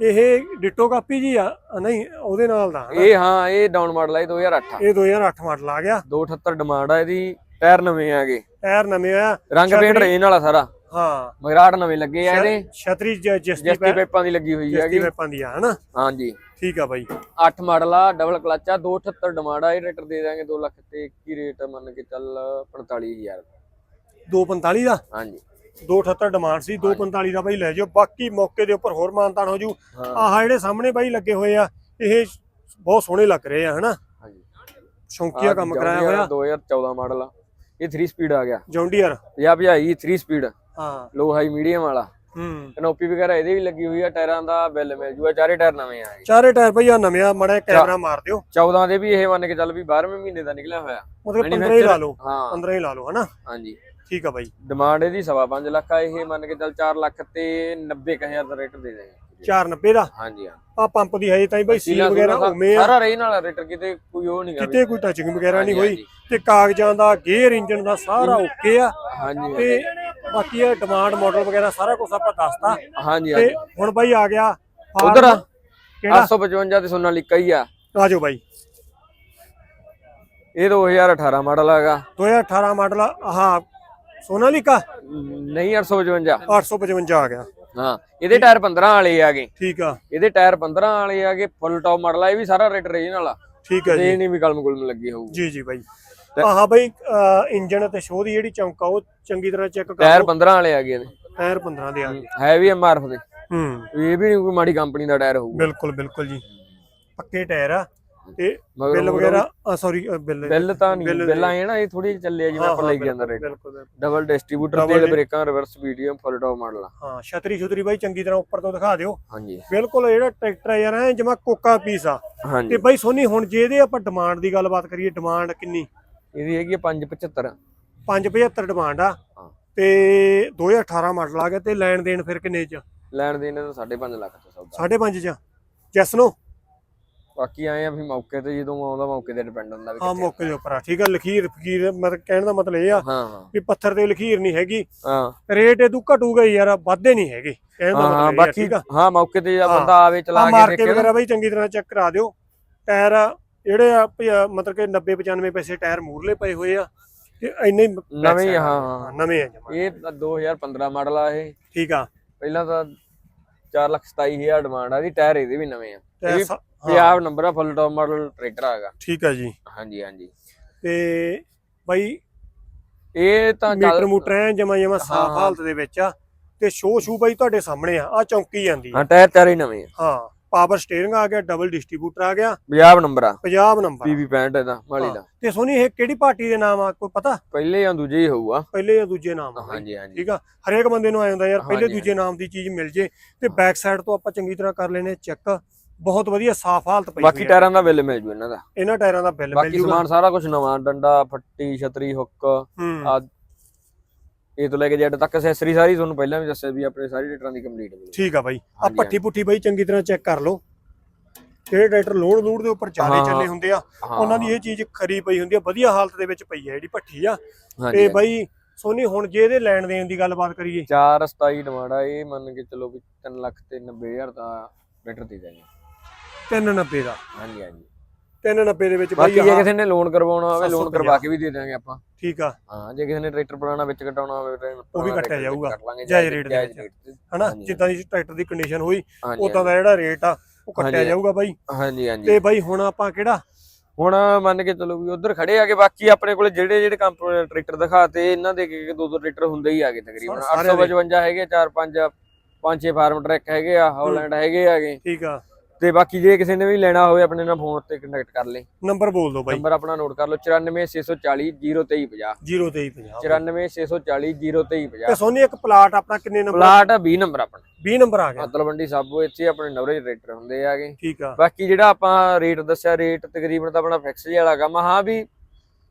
ਇਹ ਡਿਟੋ ਕਾਪੀ ਜੀ ਆ ਨਹੀਂ ਉਹਦੇ ਨਾਲ ਦਾ ਹਨਾ? ਇਹ ਹਾਂ ਇਹ ਡਾਊਨ ਮਾਡਲ ਹੈ 2008 ਇਹ 2008 ਮਾਡਲ ਆ ਗਿਆ। 278 ਡਿਮਾਂਡ ਆ ਇਹਦੀ ਟਾਇਰ ਨਵੇਂ ਆਗੇ ਟਾਇਰ ਨਵੇਂ ਆ ਰੰਗ ਪੇਂਟ ਰੇਨ ਵਾਲਾ ਸਾਰਾ। ਹਾਂ। ਮਗਰਾਟ ਨਵੇਂ ਲੱਗੇ ਆ ਇਹਦੇ। ਛਤਰੀ ਜ- ਜਿਸ ਦੀ ਜਸਟੀ ਪੇਪਾਂ ਦੀ ਲੱਗੀ ਹੋਈ ਹੈਗੀ। ਦੀ ਪੈਪਾਂ ਦੀ ਆ ਹਨਾ? ਹਾਂਜੀ। ਠੀਕ ਆ ਬਾਈ। 8 ਮਾਡਲ ਆ ਡਬਲ ਕਲਚ ਆ 278 ਡਿਮਾਂਡ ਆ ਇਹ ਰੇਟਰ ਦੇ ਦਾਂਗੇ 2 ਲੱਖ ਤੇ ਕੀ ਰੇਟ ਮੰਨ ਕੇ ਚੱਲ 45000 245 ਦਾ। ਹਾਂਜੀ। 278 ਡਿਮਾਂਡ ਸੀ 245 ਦਾ ਬਾਈ ਲੈ ਜਾਓ ਬਾਕੀ ਮੌਕੇ ਦੇ ਉੱਪਰ ਹੋਰ ਮਾਨਤਾਨ ਹੋ ਜੂ। ਆਹ ਜਿਹੜੇ ਸਾਹਮਣੇ ਬਾਈ ਲੱਗੇ ਹੋਏ ਆ ਇਹ ਬਹੁਤ ਸੋਹਣੇ ਲੱਗ ਰਹੇ ਆ ਹਨਾ? ਹਾਂਜੀ। ਸ਼ੌਂਕੀਆ ਕੰਮ ਕਰਾਇਆ ਹੋਇਆ। 2014 ਮਾਡਲ ਆ ਇਹ 3 ਸਪੀਡ ਆ ਗਿਆ। ਜੌਂਡੀਅਰ ਪੰਜਾਹ ਭਜਾਈ 3 ਸਪੀਡ ਹਾਂ। ਲੋ ਹਾਈ ਮੀਡੀਅਮ ਵਾਲਾ। ਹੂੰ। ਕਨੋਪੀ ਵਗੈਰਾ ਇਹਦੇ ਵੀ ਲੱਗੀ ਹੋਈ ਆ ਟਾਇਰਾਂ ਦਾ ਬਿੱਲ ਮਿਲ ਜੂਗਾ ਚਾਰੇ ਟਾਇਰ ਨਵੇਂ ਆ ਚਾਰੇ ਟਾਇਰ ਭਈ ਆ ਨਵਿਆਂ ਮੜਾ ਕੈਮਰਾ ਮਾਰ ਦਿਓ। 14 ਦੇ ਵੀ ਇਹ ਮੰਨ ਕੇ ਚੱਲ ਵੀ 12ਵੇਂ ਮਹੀਨੇ ਦਾ ਨਿਕਲਿਆ ਹੋਇਆ। ਮਤਲਬ 15 ਹੀ ਲਾ ਲਓ। ਹਾਂ। 15 ਹੀ ਲਾ ਲਓ ਹਨਾ? ਹਾਂਜੀ। ਠੀਕ ਆ ਬਾਈ। ਡਿਮਾਂਡ ਇਹਦੀ ਸਵਾ ਪੰਜ ਲੱਖ ਆ ਇਹ ਮੰਨ ਕੇ ਚੱਲ 4 ਲੱਖ ਤੇ 90 ਕੁ ਹਜ਼ਾਰ ਦਾ ਰੇਟ ਦੇ ਦੇਗੇ 490 ਦਾ? ਹਾਂਜੀ ਹਾਂ। ਆ ਪੰਪ ਦੀ ਹਜੇ ਤਾਂ ਬਈ ਸੀਲ ਵਗੈਰਾ ਉਵੇਂ ਆ। ਸਾਰਾ ਰਹੀ ਨਾਲ ਰੇਟਰ ਕਿਤੇ ਕੋਈ ਉਹ ਨਹੀਂ ਕਿਤੇ ਕੋਈ ਟੱਚਿੰਗ ਵਗੈਰਾ ਨਹੀਂ ਹੋਈ। ਤੇ ਕਾਗਜ਼ਾਂ ਦਾ ਗੇਅਰ ਇੰਜਨ ਦਾ ਸਾਰਾ ਓਕੇ ਆ। ਹਾਂਜੀ ਤੇ ਬਾਕੀ ਇਹ ਡਿਮਾਂਡ ਮਾਡਲ ਵਗੈਰਾ ਸਾਰਾ ਕੁਝ ਆਪਾਂ ਦੱਸਤਾ। ਹਾਂਜੀ ਤੇ ਹੁਣ ਬਾਈ ਆ ਗਿਆ ਉਧਰ ਕਿਹੜਾ? 855 ਤੇ ਸੋਨਾਲੀਕਾ ਹੀ ਆ। ਆਜੋ ਬਾਈ। ਇਹ 2018 ਮਾਡਲ ਹੈਗਾ। 2018 ਮਾਡਲ ਆਹ ਸੋਨਾਲੀਕਾ? ਨਹੀਂ 855 855 ਆ ਗਿਆ। ਹਾਂ ਇਹਦੇ ਟਾਇਰ 15 ਵਾਲੇ ਆਗੇ ਠੀਕ ਆ। ਇਹਦੇ ਟਾਇਰ 15 ਵਾਲੇ ਆਗੇ ਫੁੱਲ ਟੌਪ ਮਾਡਲ ਆ ਇਹ ਵੀ ਸਾਰਾ ਰੇਟ ਰੀਜਨਲ ਆ। ਠੀਕ ਹੈ ਜੀ। ਇਹ ਨਹੀਂ ਵੀ ਕਲਮ ਕੁਲਮ ਲੱਗੀ ਹੋਊ। ਜੀ ਜੀ ਬਾਈ। ਆਹ ਬਾਈ ਇੰਜਨ ਤੇ ਸ਼ੋਅ ਦੀ ਜਿਹੜੀ ਚਮਕ ਆ ਉਹ ਚੰਗੀ ਤਰ੍ਹਾਂ ਚੈੱਕ ਕਰ ਟਾਇਰ ਲਓ। 15 ਵਾਲੇ ਆਗੇ ਇਹਦੇ। ਟਾਇਰ 15 ਦੇ ਆ ਗਏ। ਹੈ ਵੀ ਐਮਆਰਐਫ ਦੇ। ਹੂੰ। ਇਹ ਵੀ ਨਹੀਂ ਕੋਈ ਮਾੜੀ ਕੰਪਨੀ ਦਾ ਟਾਇਰ ਹੋਊਗਾ। ਬਿਲਕੁਲ ਬਿਲਕੁਲ ਜੀ। ਪੱਕੇ ਟਾਇਰ ਆ। ਤੇ ਮਗਰ ਬਿੱਲ ਹੋਰ ਵਗੈਰਾ ਸੌਰੀ ਬਿੱਲ ਬਿੱਲ ਤਾਂ ਨਹੀਂ ਬਿੱਲ ਬਿੱਲ ਆਏ ਨਾ ਇਹ ਥੋੜੀ ਚੱਲੇ ਆ ਜਿਵੇਂ ਆਪਾਂ ਲਈ ਜਾਂਦਾ ਰੇਟ। ਬਿਲਕੁਲ ਬਿਲਕੁਲ। ਡਬਲ ਡਿਸਟ੍ਰੀਬਿਊਟਰ Double ਤੇ di- ਬ੍ਰੇਕਾਂ reverse video full top model ਆ। ਹਾਂ ਛਤਰੀ ਛੁਤਰੀ ਬਾਈ ਚੰਗੀ ਤਰ੍ਹਾਂ ਉੱਪਰ ਤੋਂ ਦਿਖਾ ਦਿਓ। ਹਾਂਜੀ। ਬਿਲਕੁਲ ਜਿਹੜਾ ਟਰੈਕਟਰ ਆ ਯਾਰ ਐ ਜਮਾ ਕੋਕਾ ਪੀਸ ਆ। ਤੇ ਹਾਂਜੀ ਬਾਈ ਸੋਨੀ ਹੁਣ ਜੇ ਇਹਦੇ ਆਪਾਂ ਡਿਮਾਂਡ ਦੀ ਗੱਲਬਾਤ ਕਰੀਏ ਡਿਮਾਂਡ ਕਿੰਨੀ? ਇਹਦੀ ਹੈਗੀ 575 575 ਡਿਮਾਂਡ ਆ। ਹਾਂ। ਤੇ 2018 ਮਾਡਲ ਆ ਗਿਆ ਤੇ ਲੈਣ ਦੇਣ ਫਿਰ ਕਿੰਨੇ ਚ? ਲੈਣ ਦੇ ਨੇ ਤਾਂ 5.5 ਲੱਖ ਦਾ ਸੌਦਾ। 5.5 ਚ। ਜੈਸ ਨੋ ਬਾਕੀ ਆਏ ਆ ਵੀ ਮੌਕੇ ਤੇ ਜਦੋਂ ਆਉਂਦਾ ਮੌਕੇ ਤੇ ਡਿਪੈਂਡ ਹੁੰਦਾ ਵੀ ਹਾਂ ਕਿੱਥੇ ਮੌਕੇ ਦੇ ਉੱਪਰ ਆ। ਠੀਕ ਆ ਲਖੀਰ ਫਕੀਰ ਮਤਲਬ ਕਹਿਣ ਦਾ ਮਤਲਬ ਇਹ ਆ ਹਾਂ ਹਾਂ। ਵੀ ਪੱਥਰ ਤੇ ਲਖੀਰ ਨਹੀਂ ਹੈਗੀ। ਹਾਂ। ਰੇਟ ਇਹਦੂ ਘਟੂਗਾ ਹੀ ਯਾਰ ਵੱਧਦੇ ਨਹੀਂ ਹੈਗੇ। ਕਹਿਣ ਦਾ ਹਾਂ ਮਤਲਬ ਇਹ ਆ, ਬਾਕੀ ਠੀਕ ਆ? ਹਾਂ ਮੌਕੇ ਤੇ ਜਾਂ ਹਾਂ। ਬੰਦਾ ਆਵੇ ਆ ਚਲਾ ਕੇ ਮਾਰਕੇ ਦੇਖੇ ਵਗੈਰਾ ਬਈ ਚੰਗੀ ਤਰ੍ਹਾਂ ਚੈੱਕ ਕਰਾ ਦਿਓ। ਟਾਇਰ ਜਿਹੜੇ ਆ ਭਈ ਆ ਮਤਲਬ ਕਿ 90 95 ਪੈਸੇ ਟਾਇਰ ਮੂਰਲੇ ਪਏ ਹੋਏ ਆ। ਤੇ ਇੰਨੇ ਹੀ ਨਵੇਂ ਹੀ ਆ, ਹਾਂ ਹਾਂ। ਨਵੇਂ ਆ ਜਮਾ। ਇਹ ਤਾਂ 2015 ਮਾਡਲ ਆ ਇਹ। ਠੀਕ ਆ। ਪਹਿਲਾਂ ਤਾਂ 427000 ਡਿਮਾਂਡ ਆ ਦੀ ਟਾਇਰ ਇਹਦੇ ਵੀ ਨਵੇਂ ਆ। ਇਹ ਤੇ ਵੀ ਸ- ਹਾਂ, ਪੰਜਾਬ ਨੰਬਰ ਆ ਫੁੱਲ ਟੌਪ ਮਾਡਲ ਟਰੈਕਟਰ ਆਗਾ ਠੀਕ ਆ ਜੀ। ਹਾਂਜੀ ਹਾਂਜੀ। ਤੇ ਬਈ ਇਹ ਤਾਂ ਮੀਟਰ ਮੂਟਰ ਐ ਜਮਾ ਜਮਾ ਸਾਫ਼। ਹਾਲਤ ਦੇ ਵਿੱਚ ਆ ਤੇ ਸ਼ੋ ਸ਼ੂ ਬਈ ਤੁਹਾਡੇ ਸਾਹਮਣੇ ਆ ਆ ਚੌਂਕੀ ਜਾਂਦੀ ਆ। ਹਾਂ ਟਾਇਰ ਚਾਰੇ ਹੀ ਨਵੇਂ ਆ। ਹਾਂ ਪਾਵਰ ਸਟੀਅਰਿੰਗ ਆ ਗਿਆ ਡਬਲ ਡਿਸਟ੍ਰੀਬਿਊਟਰ ਆ ਗਿਆ। ਪੰਜਾਬ ਨੰਬਰ ਆ। ਪੰਜਾਬ ਨੰਬਰ ਪੀਵੀ 65 ਇਹਦਾ ਮਾਲੀ ਦਾ। ਤੇ ਸੋਨੀ ਇਹ ਕਿਹੜੀ ਪਾਰਟੀ ਦੇ ਨਾਮ ਆ ਕੋਈ ਪਤਾ? ਪਹਿਲੇ ਜਾਂ ਦੂਜੇ ਹੀ ਹੋਊਗਾ। ਪਹਿਲੇ ਜਾਂ ਦੂਜੇ ਨਾਮ ਆ? ਹਾਂਜੀ ਹਾਂਜੀ। ਠੀਕ ਆ? ਹਰੇਕ ਬੰਦੇ ਨੂੰ ਆਇਆ ਹੁੰਦਾ ਯਾਰ ਪਹਿਲੇ ਦੂਜੇ ਨਾਮ ਦੀ ਚੀਜ਼ ਮਿਲ ਜੇ ਤੇ ਬੈਕ ਸਾਈਡ ਤੋਂ ਆਪਾਂ ਚੰਗੀ ਤਰ੍ਹਾਂ ਕਰ ਲੈਨੇ ਚੈੱਕ ਬਹੁਤ ਵਧੀਆ ਸਾਫ਼ ਹਾਲਤ ਪਈ ਬਾਕੀ ਹੋਈ ਆ। ਟਾਇਰਾਂ ਦਾ ਬਿੱਲ ਮਿਲ ਜੂ ਇਹਨਾਂ ਦਾ। ਇਹਨਾਂ ਟਾਇਰਾਂ ਦਾ ਬਿੱਲ ਮਿਲ ਬਾਕੀ ਜੂਗਾ। ਸਮਾਨ ਸਾਰਾ ਕੁਝ ਨਵਾਂ ਡੰਡਾ ਫੱਟੀ ਛਤਰੀ ਹੁੱਕ ਹੂੰ। ਆ ਇਹ ਤੋਂ ਲੈ ਕੇ ਜੈਡ ਤੱਕ ਅਸੈਸਰੀ ਸਾਰੀ ਤੁਹਾਨੂੰ ਪਹਿਲਾਂ ਵੀ ਦੱਸਿਆ ਵੀ ਆਪਣੇ ਸਾਰੇ ਰੇਟਰਾਂ ਦੀ ਕੰਪਲੀਟ ਮਿਲੂ ਠੀਕ ਆ ਬਾਈ। ਆ ਹਾਂਜੀ, ਪੱਠੀ ਪੁੱਠੀ ਬਾਈ ਚੰਗੀ ਤਰ੍ਹਾਂ ਚੈੱਕ ਕਰ ਲਓ। ਜਿਹੜੇ ਟਰੈਕਟਰ ਲੋਡ ਲੋਡ ਦੇ ਉੱਪਰ ਚਾਲੇ ਹਾਂ, ਚੱਲੇ ਹੁੰਦੇ ਆ ਹਾਂ, ਉਹਨਾਂ ਦੀ ਇਹ ਚੀਜ਼ ਖਰੀ ਪਈ ਹੁੰਦੀ ਆ ਵਧੀਆ ਹਾਲਤ ਦੇ ਵਿੱਚ ਪਈ ਆ ਜਿਹੜੀ ਪੱਠੀ ਆ। ਹਾਂਜੀ, ਤੇ ਬਾਈ ਸੋਨੀ ਹੁਣ ਜੇ ਇਹਦੇ ਲੈਣ ਦੇਣ ਦੀ ਗੱਲਬਾਤ ਕਰੀਏ। 427 ਡਿਮਾਂਡ ਆ ਇਹ ਮੰਨ ਕੇ ਚਲੋ ਵੀ 3 ਲੱਖ ਤੇ 90000 ਦਾ ਰੇਟਰ ਦੇ ਦਾਂਗੇ 390 ਦਾ। ਹਾਂਜੀ ਹਾਂਜੀ। 390 ਦੇ ਵਿੱਚ ਬਾਕੀ ਜੇ ਕਿਸੇ ਨੇ ਲੋਨ ਕਰਵਾਉਣਾ ਹੋਵੇ ਲੋਨ 750 ਕਰਵਾ ਕੇ ਵੀ ਦੇ ਦਾਂਗੇ ਆਪਾਂ। ਠੀਕ ਆ। ਹਾਂ ਜੇ ਕਿਸੇ ਨੇ ਟਰੈਕਟਰ ਪੁਰਾਣਾ ਵਿੱਚ ਕਟਾਉਣਾ ਹੋਵੇ ਉਹ ਵੀ ਕੱਟਿਆ ਜਾਊਗਾ, ਜਾਇਜ਼ ਰੇਟ ਦੇ ਵਿੱਚ। ਹਨਾ? ਜਿੱਦਾਂ ਦੀ ਟਰੈਕਟਰ ਦੀ ਕੰਡੀਸ਼ਨ ਹੋਈ ਉਦਾਂ ਦਾ ਜਿਹੜਾ ਰੇਟ ਆ ਉਹ ਕੱਟਿਆ। ਜਾਊਗਾ ਬਾਈ। ਹਾਂਜੀ ਹਾਂਜੀ। ਤੇ ਬਾਈ ਹੁਣ ਆਪਾਂ ਕਿਹੜਾ? ਹੁਣ ਮੰਨ ਕੇ ਚਲੋ ਵੀ ਉਧਰ ਖੜੇ ਆਗੇ ਬਾਕੀ ਆਪਣੇ ਕੋਲੇ ਜਿਹੜੇ ਜਿਹੜੇ ਕੰਪਨੀ ਟਰੈਕਟਰ ਦਿਖਾਤੇ ਇਹਨਾਂ ਦੇ ਇੱਕ ਦੋ ਦੋ ਟਰੈਕਟਰ ਹੁੰਦੇ ਹੀ ਆਗੇ ਤਕਰੀਬਨ। ਸਾਰਿਆਂ ਦੇ। 855 ਹੈਗੇ 4 5 5 6 ਫਾਰਮ ਟਰੈਕ ਹੈਗੇ ਆ ਹੌਲੈਂਡ ਹੈਗੇ ਆਗੇ। ਠੀਕ ਆ। ਤੇ ਬਾਕੀ ਜੇ ਕਿਸੇ ਨੇ ਵੀ ਲੈਣਾ ਹੋਵੇ ਆਪਣੇ ਨਾਲ ਫੋਨ ਤੇ ਕੰਟੈਕਟ ਕਰ ਲੈ। ਨੰਬਰ ਬੋਲ ਦਿਓ ਬਾਈ। ਨੰਬਰ ਆਪਣਾ ਨੋਟ ਕਰ ਲਓ 94640 0350 0350 94640 ਤੇ 0350 ਸੋਨੀ ਇੱਕ ਪਲਾਟ ਆਪਣਾ ਕਿੰਨੇ ਨੰਬਰ? ਪਲਾਟ ਆ 20 ਨੰਬਰ ਆਪਣਾ। 20 ਨੰਬਰ ਆ ਗਿਆ। ਤਲਵੰਡੀ ਸਾਬੋ ਇੱਥੇ ਆਪਣੇ ਨਵਰੇਜ ਰੇਟਰ ਹੁੰਦੇ ਆਗੇ। ਠੀਕ ਆ। ਬਾਕੀ ਜਿਹੜਾ ਆਪਾਂ ਰੇਟ ਦੱਸਿਆ ਰੇਟ ਤਕਰੀਬਨ ਤਾਂ ਆਪਣਾ ਫਿਕਸ ਜਿਹਾ ਵਾਲਾ ਕੰਮ। ਹਾਂ ਵੀ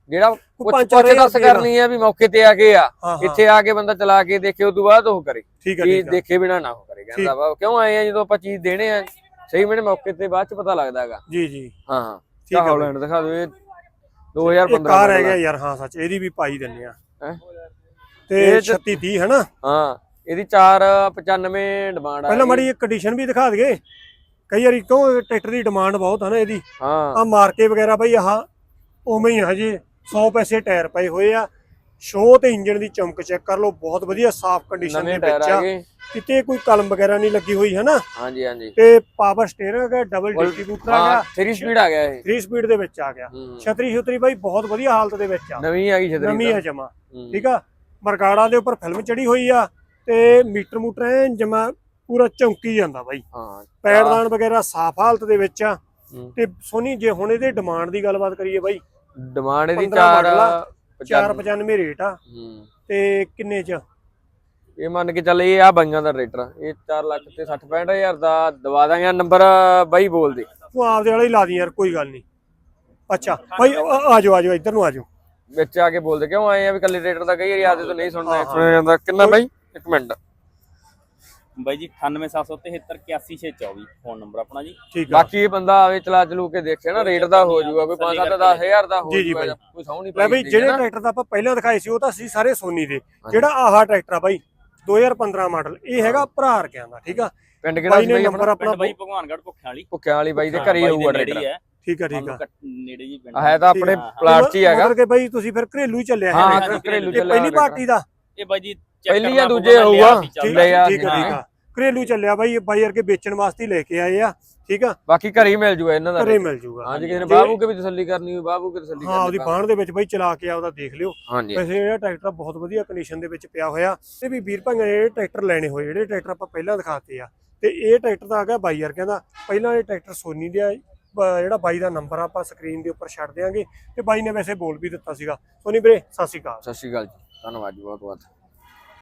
ਜਿਹੜਾ ਕੋਈ ਪੁੱਛ ਦੱਸ। ਕਰਨੀ ਆ ਵੀ ਮੌਕੇ ਤੇ ਆ ਕੇ ਆ। ਹਾਂ ਹਾਂ। ਇੱਥੇ ਆ ਕੇ ਬੰਦਾ ਚਲਾ ਕੇ ਦੇਖੇ ਉਸ ਤੋਂ ਬਾਅਦ ਉਹ ਕਰੇ। ਠੀਕ ਆ ਦੇਖੇ ਬਿਨਾ ਨਾ ਉਹ ਕਰੇ। ਕਹਿੰਦਾ ਵਾ ਕਿਉਂ ਆਏ ਆ ਜਦੋਂ ਆਪਾਂ ਚੀਜ਼ ਦੇਣੇ ਆ? ਸਹੀ ਮੈਨੇ ਮੌਕੇ ਤੇ ਬਾਅਦ ਚ ਪਤਾ ਲੱਗਦਾ ਹੈਗਾ। ਜੀ ਜੀ। ਹਾਂ ਹਾਂ। ਠੀਕ। ਹੌਲੈਂਡ ਦਿਖਾ ਦਿਓ ਇਹ ਇੱਕ 2015 ਕਾਰ ਰਹਿ model ਗਿਆ ਆ। ਯਾਰ ਹਾਂ ਸੱਚ ਇਹਦੀ ਵੀ ਪਾਈ ਦਿੰਨੇ ਆ। ਹੈਂ? ਤੇ ਇਹ ਚ- 36 30 ਹੈ ਨਾ? ਹਾਂ ਇਹਦੀ 495 ਡਿਮਾਂਡ ਆ ਪਹਿਲਾਂ ਮਾੜੀ ਇੱਕ ਕੰਡੀਸ਼ਨ ਵੀ ਦਿਖਾ ਦਈਏ। ਕਈ ਵਾਰੀ ਕਿਉਂ ਟਰੈਕਟਰ ਦੀ ਡਿਮਾਂਡ ਬਹੁਤ ਆ ਨਾ ਇਹਦੀ? ਹਾਂ। ਆ ਮਾਰਕੇ ਵਗੈਰਾ ਬਈ ਆਹ ਉਵੇਂ ਹੀ ਆ ਹਜੇ 100 ਪੈਸੇ ਟਾਇਰ ਪਏ ਹੋਏ ਆ। ਸ਼ੋ ਤੇ ਇੰਜਨ ਦੀ ਚਮਕ ਚੈੱਕ ਕਰ ਲਓ ਬਹੁਤ ਵਧੀਆ ਸਾਫ਼ ਕੰਡੀਸ਼ਨ ਦੇ ਨਵੇਂ ਟਾਇਰ ਵਿੱਚ ਆ। ਆ ਗਏ ਕਿਤੇ ਕੋਈ ਕਲਮ ਵਗੈਰਾ ਨਹੀਂ ਲੱਗੀ ਹੋਈ ਹੈ ਨਾ ਹਾਂਜੀ ਹਾਂਜੀ। ਤੇ ਪਾਵਰ ਸਟੀਅਰਿੰਗ ਹੈ ਡਬਲ Full- ਡਿਸਟ੍ਰੀਬਿਊਟਰ ਆ ਹਾਂ ਗਿਆ 3 ਸਪੀਡ ਆ ਗਿਆ ਇਹ। 3 ਸਪੀਡ ਦੇ ਵਿੱਚ ਆ ਗਿਆ। ਹੂੰ। ਛਤਰੀ ਛਤਰੀ ਬਾਈ ਬਹੁਤ ਵਧੀਆ ਹਾਲਤ ਦੇ ਵਿੱਚ ਆ। ਨਵੀਂ ਆ ਗਈ ਛਤਰੀ ਨਵੀਂ। ਆ ਜਮਾ। ਹੂੰ। ਠੀਕ ਆ? ਮਰਗਾੜਾ ਦੇ ਉੱਪਰ ਫਿਲਮ ਚੜੀ ਹੋਈ ਆ ਤੇ ਮੀਟਰ ਮੂਟਰ ਐ ਜਮਾ ਪੂਰਾ ਚੌਂਕੀ ਜਾਂਦਾ ਬਾਈ। ਹਾਂ ਪੈਰਦਾਨ ਵਗੈਰਾ ਸਾਫ਼ ਹਾਲਤ ਦੇ ਵਿੱਚ ਆ। ਹੂੰ। ਤੇ ਸੋਨੀ ਜੇ ਹੁਣ ਇਹਦੇ ਡਿਮਾਂਡ ਦੀ ਗੱਲਬਾਤ ਕਰੀਏ ਬਾਈ। ਡਿਮਾਂਡ ਇਹਦੀ 15 4 ਮਾਡਲ ਆ, 495 ਰੇਟ ਆ। ਹੂੰ। ਤੇ ਕਿੰਨੇ ਚ? ਇਹ ਮੰਨ ਕੇ ਚੱਲ ਇਹ ਆ ਬਾਈਆਂ ਦਾ ਰੇਟਰ ਇਹ 4 ਲੱਖ ਤੇ 60 65000 ਦਾ ਦਵਾ ਦਾਂਗੇ ਨੰਬਰ ਬਾਈ ਬੋਲ ਦੇ ਤੂੰ ਆਪਦੇ ਵਾਲਾ ਹੀ ਲਾ ਦੀ ਯਾਰ ਕੋਈ ਗੱਲ ਨਹੀਂ। ਅੱਛਾ ਬਾਈ ਆ ਜਾਓ ਆ ਜਾਓ ਇੱਧਰ ਨੂੰ ਆ ਜਾਓ। ਵਿੱਚ ਆ ਕੇ ਬੋਲ ਦੇ ਕਿਉਂ ਆਏ ਆ ਵੀ ਕੱਲੇ ਰੇਟਰ ਦਾ ਕਈ ਵਾਰੀ ਆਦੇ ਤੋਂ ਨਹੀਂ ਸੁਣਨਾ ਸੁਣਿਆ ਜਾਂਦਾ ਕਿੰਨਾ ਬਾਈ? ਇੱਕ ਮਿੰਟ। ਬਾਈ ਜੀ 9877781624 ਫੋਨ ਨੰਬਰ ਆਪਣਾ ਜੀ। ਠੀਕ ਆ। ਬਾਕੀ ਇਹ ਬੰਦਾ ਆਵੇ ਚਲਾ ਚਲੂ ਕੇ ਦੇਖੇ ਨਾ ਰੇਟ ਦਾ ਹੋ ਜਾਊਗਾ ਕੋਈ 5 7 10000 ਦਾ ਹੋ ਜੀ, ਜੀ ਜਾਊਗਾ ਬਾਈ। ਕੋਈ ਸੌ ਨਹੀਂ ਲੈ ਬਈ ਜਿਹੜੇ ਟਰੈਕਟਰ ਦਾ ਆਪਾਂ ਪਹਿਲਾਂ ਦਿਖਾਏ ਸੀ ਉਹ ਤਾਂ ਸੀ ਸਾਰੇ ਸੋਨੀ ਦੇ। ਜਿਹੜਾ ਆਹ ਟਰੈਕਟਰ ਆ ਬਾਈ 2015 ਮਾਡਲ ਇਹ ਹੈਗਾ ਭਰਾ ਰਕਿਆਂ ਦਾ ਠੀਕ ਆ? ਪਿੰਡ ਕਿਹੜਾ ਬਾਈ ਸੀ ਨੇ ਬਾਈ ਨੰਬਰ ਆਪਣਾ ਆਪਣਾ ਪਿੰਡ ਬਾਈ ਭਗਵਾਨਗੜ੍ਹ ਭੁੱਖਿਆਂ ਵਾਲੀ। ਭੁੱਕਿਆਂ ਵਾਲੀ ਬਾਈ ਦੇ ਘਰੇ ਹੀ ਹੋਊਗਾ ਟਰੈਕਟਰ। ਠੀਕ ਆ ਠੀਕ ਆ। ਨੇੜੇ ਜੀ ਪਿੰਡ ਹੈ ਤਾਂ ਆਪਣੇ। ਪਲਾਟ 'ਚ ਹੀ ਹੈਗਾ। ਮਤਲਬ ਕਿ ਬਾਈ ਤੁਸੀਂ ਫਿਰ ਘਰੇਲੂ ਹੀ ਚੱਲਿਆ ਹਾਂ, ਘਰੇਲੂ ਇਹ ਚੱਲਿਆ ਪਹਿਲੀ ਹੋਇਆ ਪਾਰਟੀ ਦਾ? ਇਹ ਬਾਈ ਜੀ ਪਹਿਲੀ ਜਾਂ ਦੂਜੇ ਹੋਊਗਾ। ਠੀਕ ਆ ਠੀਕ ਆ। ਘਰੇਲੂ ਚੱਲਿਆ ਬਾਈ ਬਾਈ ਵਰਗੇ ਵੇਚਣ ਵਾਸਤੇ ਲੈ ਕੇ ਆਏ ਆ ਠੀਕ ਆ? ਬਾਕੀ ਘਰੇ ਹੀ ਮਿਲ ਜੂਗਾ ਇਹਨਾਂ ਦਾ ਘਰੇ ਮਿਲ ਜੂਗਾ ਹਾਂ ਜੇ ਕਿਸੇ ਨੇ ਬਾਬੂ ਕੇ ਵੀ ਤਸੱਲੀ ਕਰਨੀ ਹੋਵੇ ਬਾਬੂ ਕੇ ਤਸੱਲੀ ਹਾਂ ਉਹਦੀ ਬਾਣ ਦੇ ਵਿੱਚ ਬਾਈ ਚਲਾ ਕੇ ਆ ਉਹਦਾ ਦੇਖ ਲਿਓ। ਹਾਂਜੀ। ਵੈਸੇ ਇਹ ਟਰੈਕਟਰ ਬਹੁਤ ਵਧੀਆ ਕੰਡੀਸ਼ਨ ਦੇ ਵਿੱਚ ਪਿਆ ਹੋਇਆ ਤੇ ਵੀ ਵੀਰ ਭਾਈਆਂ ਨੇ ਇਹ ਟਰੈਕਟਰ ਲੈਣੇ ਹੋਏ ਜਿਹੜੇ ਟਰੈਕਟਰ ਆਪਾਂ ਪਹਿਲਾਂ ਦਿਖਾਤੇ ਆ ਤੇ ਇਹ ਟਰੈਕਟਰ ਦਾ ਆ ਗਿਆ ਬਾਈ ਯਾਰ ਕਹਿੰਦਾ ਪਹਿਲਾਂ ਇਹ ਟਰੈਕਟਰ ਸੋਨੀ ਦੇ ਆ ਜਿਹੜਾ ਬਾਈ ਦਾ ਨੰਬਰ ਆਪਾਂ ਸਕਰੀਨ ਦੇ ਉੱਪਰ ਛੱਡ ਦਿਆਂਗੇ ਤੇ ਬਾਈ ਨੇ ਵੈਸੇ ਬੋਲ ਵੀ ਦਿੱਤਾ ਸੀਗਾ। ਸੋਨੀ ਵੀਰੇ ਸਤਿ ਸ਼੍ਰੀ ਅਕਾਲ। ਸਤਿ ਸ਼੍ਰੀ ਅਕਾਲ ਜੀ ਧੰਨਵਾਦ ਜੀ ਬਹੁਤ ਬਹੁਤ